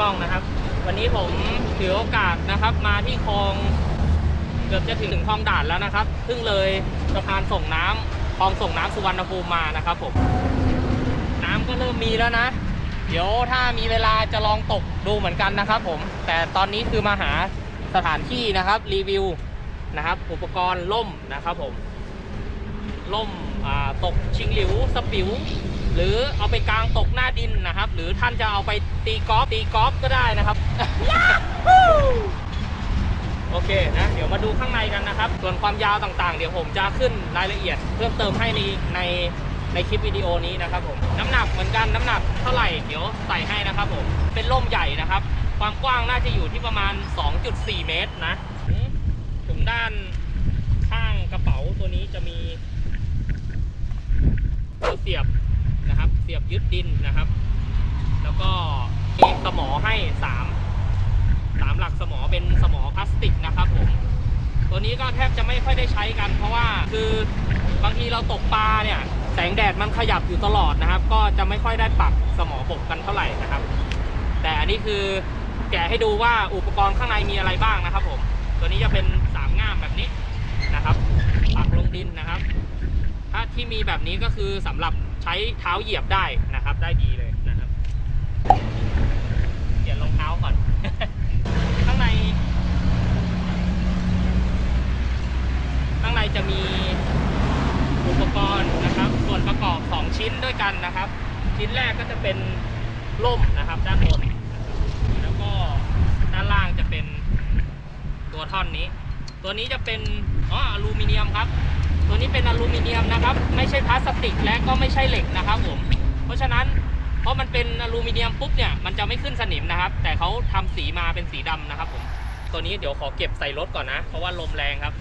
กล้องนะครับ วันนี้ผมถือโอกาสนะครับ มาที่คลองเกือบจะถึงคลองด่านแล้วนะครับเพิ่งเลยสะพานส่งน้ำคลองส่งน้ำสุวรรณภูมิมานะครับผมน้ำก็เริ่มมีแล้วนะ เดี๋ยวถ้ามีเวลาจะลองตกดูเหมือนกันนะครับ ผม แต่ตอนนี้คือมาหาสถานที่นะครับ รีวิวนะครับ อุปกรณ์ล่มนะครับผมล่มตกชิงหลิวสปิว หรือเอาไปกลางตกหน้าดินนะครับ หรือท่านจะเอาไปตีกอล์ฟตีกอล์ฟก็ได้นะครับ โอเคนะ เดี๋ยวมาดูข้างในกันนะครับ ส่วนความยาวต่างๆ เดี๋ยวผมจะขึ้นรายละเอียด เพิ่มเติมให้ในในในคลิปวิดีโอนี้นะครับผม น้ำหนักเหมือนกันน้ำหนักเท่าไหร่เดี๋ยวใส่ให้นะครับผม เป็นร่มใหญ่นะครับ ความกว้างน่าจะอยู่ที่ประมาณ 2.4 เมตรนะ ถึงด้านข้างกระเป๋าตัวนี้จะมีตัวเสียบ นะครับ เสียบยึดดินนะครับ แล้วก็มีสมอให้สามสามหลักสมอเป็นสมอพลาสติกนะครับผมตัวนี้ก็แทบจะไม่ค่อยได้ใช้กัน เพราะว่าคือบางทีเราตกปลาเนี่ยแสงแดดมันขยับอยู่ตลอดนะครับ ก็จะไม่ค่อยได้ปักสมอบกกันเท่าไหร่นะครับ แต่อันนี้คือแกะให้ดูว่าอุปกรณ์ข้างในมีอะไรบ้างนะครับผมตัวนี้จะเป็นสามง่ามแบบนี้นะครับปักลงดินนะครับ ถ้าที่มีแบบนี้ก็คือสำหรับ ใช้เท้าเหยียบได้นะครับ ได้ดีเลยนะครับเปลี่ยนรองเท้าก่อน ข้างใน ข้างในจะมีอุปกรณ์นะครับ ส่วนประกอบ 2 ชิ้นด้วยกันนะครับ ชิ้นแรกก็จะเป็นร่มนะครับด้านบนแล้วก็ด้านล่างจะเป็นตัวท่อนนี้ ตัวนี้จะเป็นอ๋ออลูมิเนียมครับ ตัวนี้เป็นอลูมิเนียมนะครับ ไม่ใช่พลาสติกและก็ไม่ใช่เหล็กนะครับผม เพราะฉะนั้นเพราะมันเป็นอลูมิเนียมปุ๊บเนี่ยมันจะไม่ขึ้นสนิมนะครับ แต่เขาทำสีมาเป็นสีดำนะครับผมตัวนี้เดี๋ยวขอเก็บใส่รถก่อนนะ เพราะว่าลมแรงครับ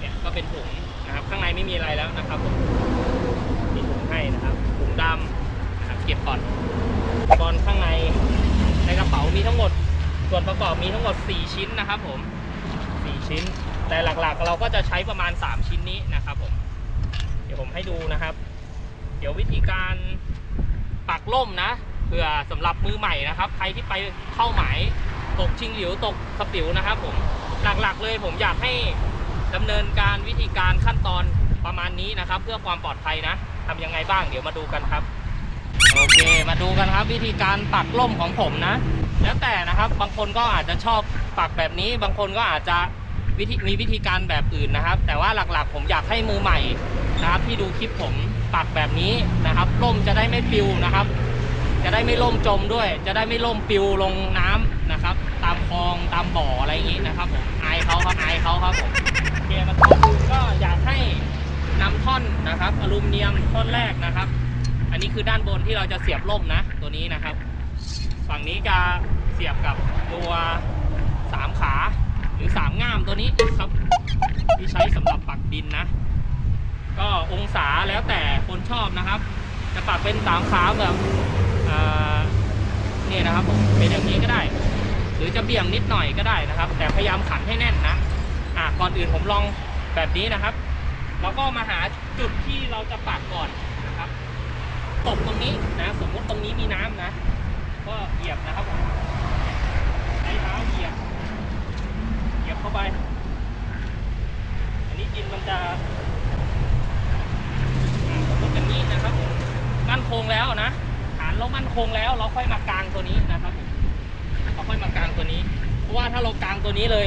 เนี่ยก็เป็นถุงนะครับ ข้างในไม่มีอะไรแล้วนะครับผมมีถุงให้นะครับถุงดำนะครับเก็บก่อนอุปกรณ์ข้างในในกระเป๋ามีทั้งหมดส่วนประกอบมีทั้งหมด 4 ชิ้นนะครับผม 4 ชิ้น แต่หลักๆเราก็จะใช้ประมาณ 3 ชิ้นนี้นะครับผมเดี๋ยวผมให้ดูนะครับ เดี๋ยววิธีการปักล่มนะเผื่อสำหรับมือใหม่นะครับ ใครที่ไปเข้าหมายตกชิงหลิวตกสปิวนะครับ ผมหลักๆเลยผมอยากให้ดำเนินการวิธีการขั้นตอนประมาณนี้นะครับ เพื่อความปลอดภัยนะทำยังไงบ้างเดี๋ยวมาดูกันครับ โอเคมาดูกันครับ วิธีการปักล่มของผมนะ แล้วแต่นะครับบางคนก็อาจจะชอบปักแบบนี้ บางคนก็อาจจะ วิธีมีวิธีการแบบอื่นนะครับ แต่ว่าหลักๆ ผมอยากให้มือใหม่นะครับ ที่ดูคลิปผมปักแบบนี้นะครับล่มจะได้ไม่ปลิวนะครับ จะได้ไม่ล่มจมด้วย จะได้ไม่ล่มปลิวลงน้ำนะครับ ตามคลองตามบ่ออะไรอย่างนี้นะครับผมอายเขาครับอายเขาครับผมโอเคมาท่อนก็อยากให้นำท่อนนะครับอลูมิเนียมท่อนแรกนะครับ อันนี้คือด้านบนที่เราจะเสียบล่มนะ ตัวนี้นะครับ ฝั่งนี้จะเสียบกับตัวสามขา หรือสามง่ามตัวนี้ครับ ที่ใช้สำหรับปักดินนะ ก็องศาแล้วแต่คนชอบนะครับ จะปักเป็นสามขาแบบนี่นะครับผมเป็นอย่างนี้ก็ได้ หรือจะเบี่ยงนิดหน่อยก็ได้นะครับ แต่พยายามขันให้แน่นนะอะก่อนอื่นผมลองแบบนี้นะครับเราก็มาหาจุดที่เราจะปักก่อนนะครับตกตรงนี้นะสมมติตรงนี้มีน้ำนะ ก็เหยียบนะครับผมใช้เท้าเหยียบ เหยียบเข้าไป อันนี้ดินมันจะอ่าสมมติอย่างนี้นะครับผมมั่นคงแล้วนะ ฐานเรามั่นคงแล้ว เราค่อยมากลางตัวนี้นะครับผมเราค่อยมากลางตัวนี้ เพราะว่าถ้าเรากลางตัวนี้เลย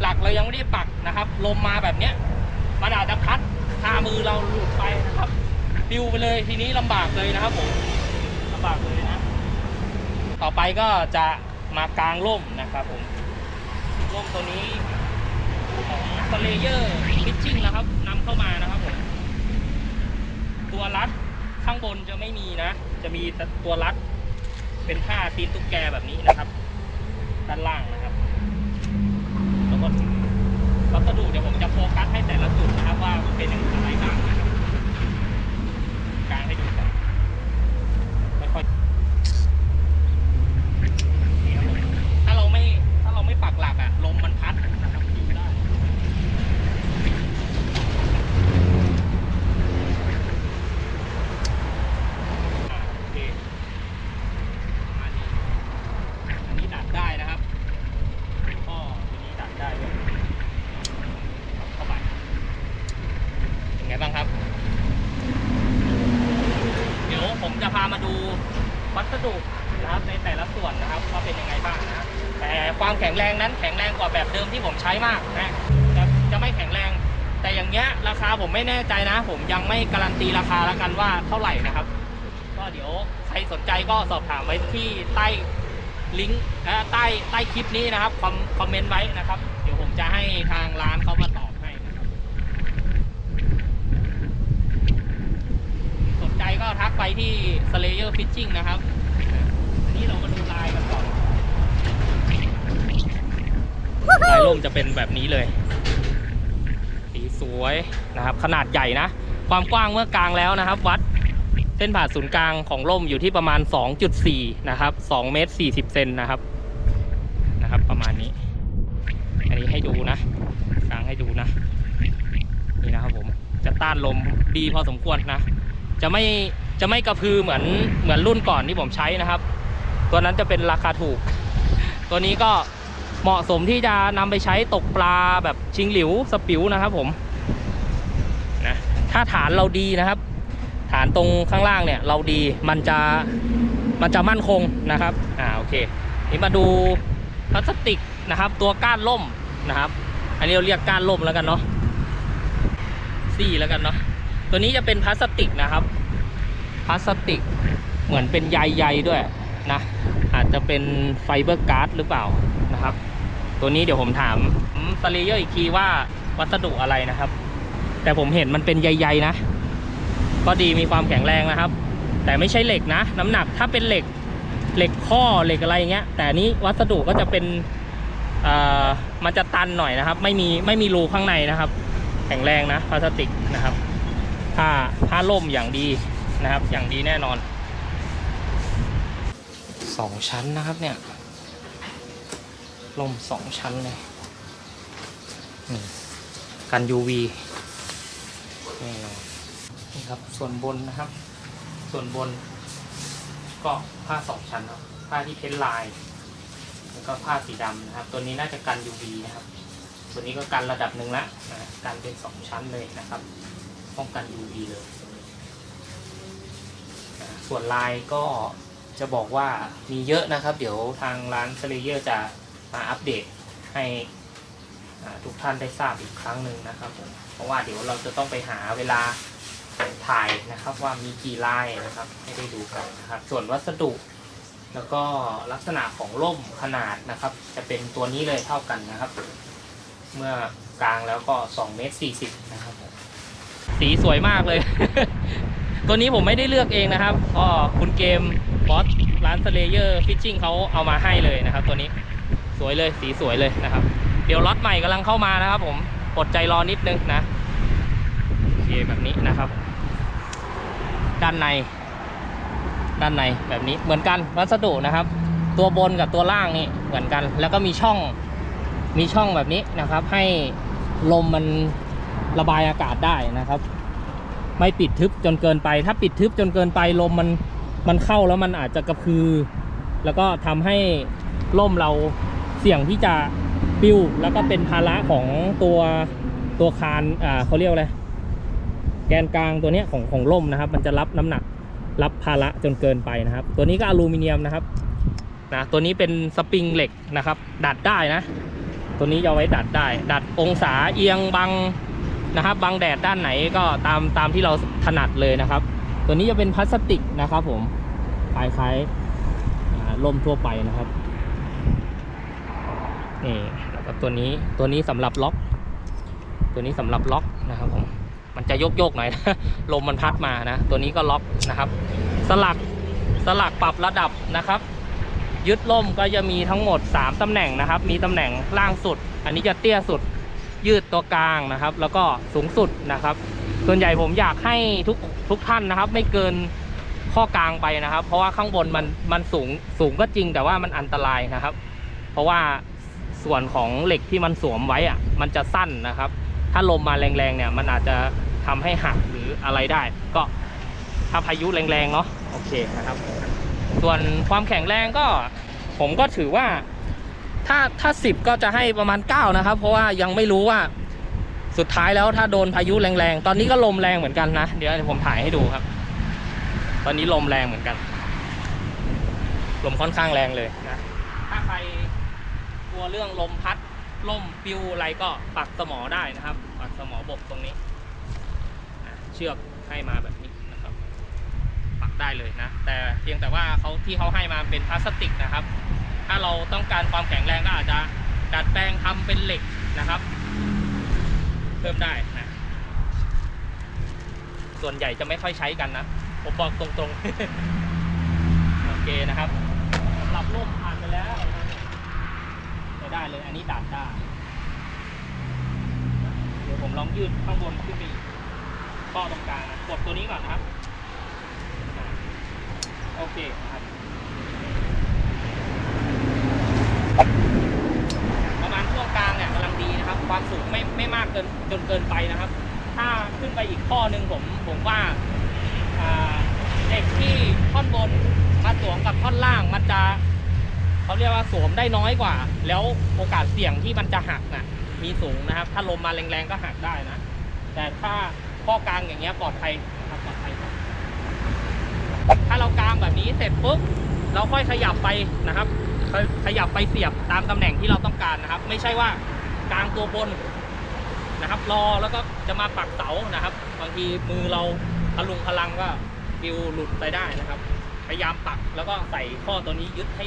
หลักเรายังไม่ได้ปักนะครับ ลมมาแบบเนี้ยมันอาจจะพัดคามือเราหลุดไปนะครับปิวไปเลยทีนี้ลำบากเลยนะครับผมลำบากเลยนะ ต่อไปก็จะมากางร่มนะครับผม ร่มตัวนี้ของสเลเยอร์ฟิชชิ่งนะครับนำเข้ามานะครับผมตัวรัดข้างบนจะไม่มีนะ จะมีแต่ตัวรัดเป็นผ้าตีนตุ๊กแกแบบนี้นะครับ ด้านล่างนะครับแล้วก็วัสดุเดี๋ยวผมจะโฟกัสให้แต่ละจุดนะครับ ว่ามันเป็นอย่างไรบ้างนะครับกางให้ดูก่อนไม่ค่อยนี่ครับผมถ้าเราไม่ถ้าเราไม่ปักหลักอะลมมันพัดนะครับปลิวได้ น ความแข็งแรงนั้นแข็งแรงกว่าแบบเดิมที่ผมใช้มากนะจะจะไม่แข็งแรง แต่อย่างเงี้ยราคาผมไม่แน่ใจนะ ผมยังไม่การันตีราคาล้วกันว่าเท่าไหร่นะครับ ก็เดี๋ยวใครสนใจก็สอบถามไว้ที่ใต้ลิงก์ใต้ใต้คลิปนี้นะครับคอมคอมเมนต์ไว้นะครับ เดี๋ยวผมจะให้ทางร้านเขามาตอบให้นะครับสนใจก็ทักไปที่ Slayer Fishing นะครับ อันนี้เรามาดูลายกันก่อน ลาย ร่มจะเป็นแบบนี้เลย สีสวยนะครับ ขนาดใหญ่นะ ความกว้างเมื่อกลางแล้วนะครับ วัดเส้นผ่าศูนย์กลางของร่มอยู่ที่ประมาณ 2.4 นะครับ2เมตร40เซนนะครับนะครับ ประมาณนี้ อันนี้ให้ดูนะกลางให้ดูนะ นี่นะครับผม จะต้านลมดีพอสมควรนะ จะไม่จะไม่กระพือเหมือนเหมือนรุ่นก่อนที่ผมใช้นะครับ ตัวนั้นจะเป็นราคาถูก ตัวนี้ก็ เหมาะสมที่จะนำไปใช้ตกปลาแบบชิงหลิวสปิวนะครับผมนะถ้าฐานเราดีนะครับ ฐานตรงข้างล่างเนี่ยเราดีมันจะมันจะมั่นคงนะครับอ่าโอเค นี่มาดูพลาสติกนะครับ ตัวก้านล่มนะครับ อันนี้เราเรียกก้านล่มแล้วกันเนาะซี่แล้วกันเนาะตัวนี้จะเป็นพลาสติกนะครับพลาสติกเหมือนเป็นใยๆด้วยนะอาจจะเป็นไฟเบอร์การ์ดหรือเปล่านะครับ ตัวนี้เดี๋ยวผมถามสเลเยอร์อีกทีว่าวัสดุอะไรนะครับ แต่ผมเห็นมันเป็นใยๆนะ ก็ดีมีความแข็งแรงนะครับ แต่ไม่ใช่เหล็กนะ น้ำหนักถ้าเป็นเหล็กเหล็กข้อเหล็กอะไรอย่างเงี้ย แต่นี้วัสดุก็จะเป็นมันจะตันหน่อยนะครับ ไม่มีไม่มีรูข้างในนะครับ แข็งแรงนะพลาสติกนะครับผ้าผ้าล่มอย่างดีนะครับ อย่างดีแน่นอนสองชั้นนะครับเนี่ย ล่มสองชั้นเลยนี่กัน UV แน่นอนนี่ครับส่วนบนนะครับ ส่วนบน ก็ผ้าสองชั้นครับผ้าที่เพ้นลาย แล้วก็ผ้าสีดำนะครับ ตัวนี้น่าจะกัน UV นะครับ ตัวนี้ก็กันระดับหนึ่งละนะกันเป็นสองชั้นเลยนะครับป้องกัน UV เลยส่วนลายก็จะบอกว่ามีเยอะนะครับ เดี๋ยวทางร้านเซเลเยอร์จะ มาอัปเดตให้ทุกท่านได้ทราบอีกครั้งหนึ่งนะครับผมเพราะว่าเดี๋ยวเราจะต้องไปหาเวลาถ่ายนะครับว่ามีกี่ลายนะครับให้ได้ดูกันนะครับ ส่วนวัสดุ แล้วก็ลักษณะของร่มขนาดนะครับ จะเป็นตัวนี้เลยเท่ากันนะครับ เมื่อกลางแล้วก็2เมตร40นะครับสีสวยมากเลย ตัวนี้ผมไม่ได้เลือกเองนะครับก็คุณเกมบอสร้านสเลเยอร์ฟิชชิ่งเขาเอามาให้เลยนะครับ ตัวนี้ สวยเลยสีสวยเลยนะครับ เดี๋ยวล็อตใหม่กำลังเข้ามานะครับ ผมอดใจรอนิดนึงนะโอเคแบบนี้นะครับ ด้านใน ด้านในแบบนี้เหมือนกันวัสดุนะครับ ตัวบนกับตัวล่างนี่เหมือนกัน แล้วก็มีช่องมีช่องแบบนี้นะครับ ให้ลมมันระบายอากาศได้นะครับ ไม่ปิดทึบจนเกินไป ถ้าปิดทึบจนเกินไปลมมันมันเข้าแล้วมันอาจจะกระพือ แล้วก็ทำให้ล่มเรา เสี่ยงที่จะปิ้วแล้วก็เป็นภาระของตัวตัวคานอ่าเขาเรียกอะไรแกนกลางตัวเนี้ยของของล่มนะครับ มันจะรับน้ำหนักรับภาระจนเกินไปนะครับ ตัวนี้ก็อลูมิเนียมนะครับนะตัวนี้เป็นสปริงเหล็กนะครับ ดัดได้นะ ตัวนี้จะเอาไว้ดัดได้ ดัดองศาเอียงบังนะครับบังแดดด้านไหนก็ตามตามที่เราถนัดเลยนะครับ ตัวนี้จะเป็นพลาสติกนะครับ ผมคล้ายๆอ่าล่มทั่วไปนะครับ นี่แล้วก็ตัวนี้ตัวนี้สำหรับล็อก ตัวนี้สำหรับล็อกนะครับผมมันจะโยกโยกหน่อยลมมันพัดมานะ ตัวนี้ก็ล็อกนะครับ สลักสลักปรับระดับนะครับ ยึดล่มก็จะมีทั้งหมด 3ตำแหน่งนะครับ มีตำแหน่งล่างสุด อันนี้จะเตี้ยสุดยืดตัวกลางนะครับ แล้วก็สูงสุดนะครับ ส่วนใหญ่ผมอยากให้ทุกทุกท่านนะครับ ไม่เกินข้อกลางไปนะครับ เพราะว่าข้างบนมันมันสูงสูงก็จริงแต่ว่ามันอันตรายนะครับ เพราะว่า ส่วนของเหล็กที่มันสวมไว้อะมันจะสั้นนะครับ ถ้าลมมาแรงๆเนี่ยมันอาจจะทำให้หักหรืออะไรได้ ก็ถ้าพายุแรงๆเนาะโอเคนะครับ ส่วนความแข็งแรงก็ผมก็ถือว่าถ้าถ้าสิบก็จะให้ประมาณ 9 นะครับ เพราะว่ายังไม่รู้ว่าสุดท้ายแล้วถ้าโดนพายุแรงๆ ตอนนี้ก็ลมแรงเหมือนกันนะ เดี๋ยวผมถ่ายให้ดูครับ ตอนนี้ลมแรงเหมือนกัน ลมค่อนข้างแรงเลยนะ ลัวเรื่องลมพัดล่มปิวอะไรก็ปักสมอได้นะครับ ปักสมอบกตรงนี้ เชือกให้มาแบบนี้นะครับ ปักได้เลยนะ แต่เพียงแต่ว่าเขาที่เขาให้มาเป็นพลาสติกนะครับ ถ้าเราต้องการความแข็งแรงก็อาจจะดัดแปลงทำเป็นเหล็กนะครับ เพิ่มได้นะ ส่วนใหญ่จะไม่ค่อยใช้กันนะ ผมบอกตรงๆ โอเคนะครับสำหรับร่มผ่านไปแล้ว ไปได้เลย อันนี้ดัดได้ เดี๋ยวผมลองยืดข้างบนขึ้นไปข้อตรงกลางนะกดตัวนี้ก่อนนะครับ โอเคครับ ประมาณช่วงกลางเนี่ยกำลังดีนะครับ ความสูงไม่ไม่มากเกินจนเกินไปนะครับ ถ้าขึ้นไปอีกข้อหนึ่งผมผมว่าอ่าเด็กที่ท่อนบนมาสวมกับท่อนล่างมันจะ เขาเรียกว่าสวมได้น้อยกว่า แล้วโอกาสเสี่ยงที่มันจะหักน่ะมีสูงนะครับ ถ้าลมมาแรงๆก็หักได้นะ แต่ถ้าข้อกลางอย่างเงี้ยปลอดภัยนะครับปลอดภัยถ้าเรากลางแบบนี้เสร็จปุ๊บเราค่อยขยับไปนะครับขยับไปเสียบตามตำแหน่งที่เราต้องการนะครับ ไม่ใช่ว่ากลางตัวบนนะครับ รอแล้วก็จะมาปักเสานะครับ บางทีมือเราพลุงพลังก็ปิวหลุดไปได้นะครับ พยายามปักแล้วก็ใส่ข้อตัวนี้ยึดให้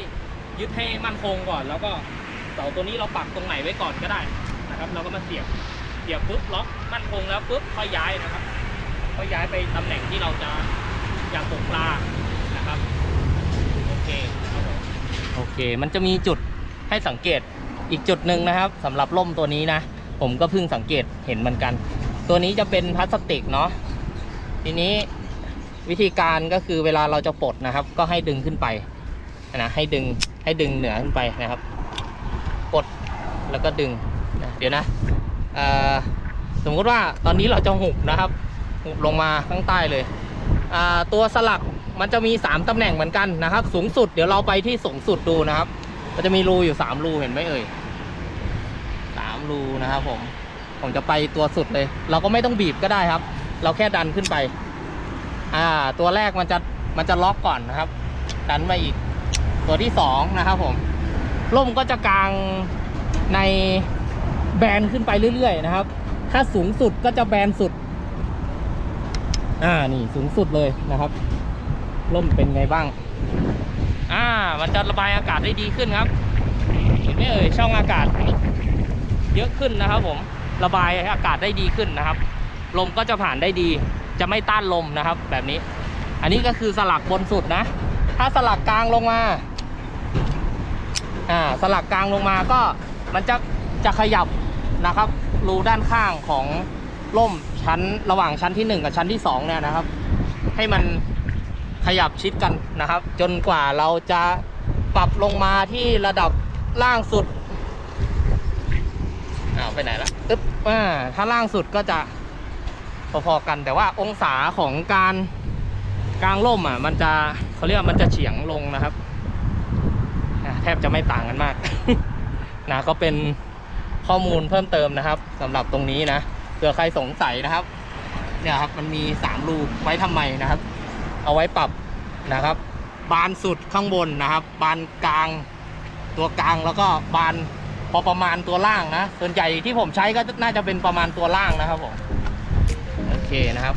ยึดให้มั่นคงก่อน แล้วก็เสาตัวนี้เราปักตรงไหนไว้ก่อนก็ได้นะครับ เราก็มาเสียบเสียบปุ๊บล็อกมั่นคงแล้วปุ๊บค่อยย้ายนะครับค่อยย้ายไปตำแหน่งที่เราจะอยากตกปลานะครับโอเคครับผมโอเค มันจะมีจุดให้สังเกตอีกจุดหนึ่งนะครับสำหรับร่มตัวนี้นะ ผมก็เพิ่งสังเกตเห็นเหมือนกัน ตัวนี้จะเป็นพลาสติกเนาะทีนี้วิธีการก็คือเวลาเราจะปลดนะครับ ก็ให้ดึงขึ้นไปนะให้ดึง ให้ดึงเหนือขึ้นไปนะครับปลดแล้วก็ดึงนะเดี๋ยวนะสมมติว่าตอนนี้เราจะหุบนะครับ หุบลงมาข้างใต้เลยตัวสลักมันจะมี 3ตำแหน่งเหมือนกันนะครับ สูงสุดเดี๋ยวเราไปที่สูงสุดดูนะครับ มันจะมีรูอยู่ 3 รูเห็นไหมเอ่ย3รูนะครับผมผมจะไปตัวสุดเลย เราก็ไม่ต้องบีบก็ได้ครับ เราแค่ดันขึ้นไป อ่า ตัวแรกมันจะมันจะล็อกก่อนนะครับ ดันมาอีก ตัวที่2นะครับผมร่มก็จะกางในแบนขึ้นไปเรื่อยๆนะครับ ถ้าสูงสุดก็จะแบนสุด อ่านี่สูงสุดเลยนะครับร่มเป็นไงบ้าง อ่า มันจะระบายอากาศได้ดีขึ้นครับ เห็นไหมเอ่ยช่องอากาศ เยอะขึ้นนะครับผม ระบายอากาศได้ดีขึ้นนะครับ ลมก็จะผ่านได้ดี จะไม่ต้านลมนะครับ แบบนี้ อันนี้ก็คือสลักบนสุดนะ ถ้าสลักกลางลงมา อ่าสลักกลางลงมาก็มันจะจะขยับนะครับรูด้านข้างของร่มชั้นระหว่างชั้นที่หนึ่งกับชั้นที่สองเนี่ยนะครับ ให้มันขยับชิดกันนะครับ จนกว่าเราจะปรับลงมาที่ระดับล่างสุดอ้าวไปไหนละตึ๊บอ่าถ้าล่างสุดก็จะพอๆกัน แต่ว่าองศาของการกลางร่มอะ มันจะเขาเรียกมันจะเฉียงลงนะครับ แทบจะไม่ต่างกันมาก นะก็เป็นข้อมูลเพิ่มเติมนะครับสำหรับตรงนี้นะเผื่อใครสงสัยนะครับ เนี่ยครับมันมีสามรูไว้ทำไมนะครับ เอาไว้ปรับนะครับ บานสุดข้างบนนะครับ บานกลางตัวกลางแล้วก็บานพอประมาณตัวล่างนะส่วนใหญ่ที่ผมใช้ก็น่าจะเป็นประมาณตัวล่างนะครับผมโอเคนะครับ